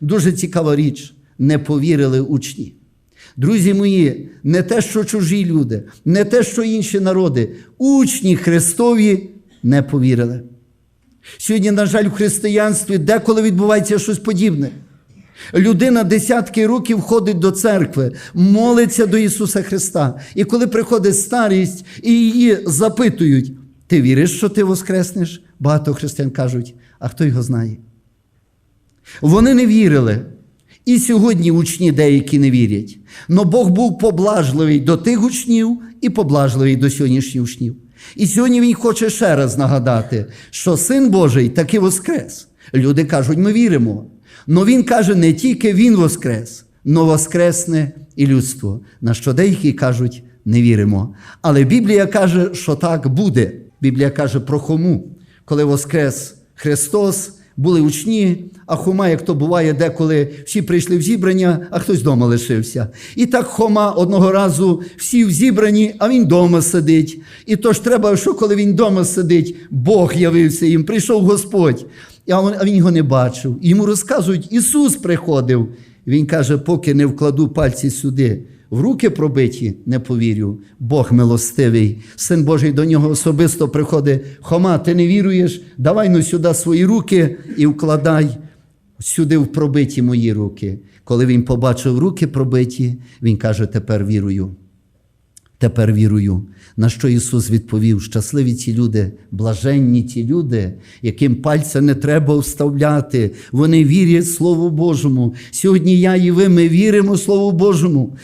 Дуже цікава річ. Не повірили учні. Друзі мої, не те, що чужі люди, не те, що інші народи, учні Христові не повірили. Сьогодні, на жаль, в християнстві деколи відбувається щось подібне. Людина десятки років ходить до церкви, молиться до Ісуса Христа. І коли приходить старість і її запитують, ти віриш, що ти воскреснеш? Багато християн кажуть, а хто його знає? Вони не вірили. І сьогодні учні деякі не вірять. Но Бог був поблажливий до тих учнів і поблажливий до сьогоднішніх учнів. І сьогодні Він хоче ще раз нагадати, що Син Божий таки воскрес. Люди кажуть, ми віримо. Но Він каже, не тільки Він воскрес, но воскресне і людство. На що деякі кажуть, не віримо. Але Біблія каже, що так буде. Біблія каже про Хому, коли воскрес Христос, були учні, а Хома, як то буває, деколи всі прийшли в зібрання, а хтось вдома лишився. І так Хома одного разу всі в зібранні, а він вдома сидить. І то ж треба, що коли він вдома сидить, Бог явився їм, прийшов Господь. А він- його не бачив. І Йому розказують, Ісус приходив. Він каже, поки не вкладу пальці сюди, в руки пробиті, не повірю. Бог милостивий. Син Божий до нього особисто приходить. Хома, ти не віруєш? Давай ну сюди свої руки і вкладай сюди в пробиті мої руки. Коли він побачив руки пробиті, він каже: тепер вірую. Тепер вірую, на що Ісус відповів: щасливі ті люди, блаженні ті люди, яким пальця не треба вставляти. Вони вірять Слову Божому. Сьогодні я і ви ми віримо Слову Божому.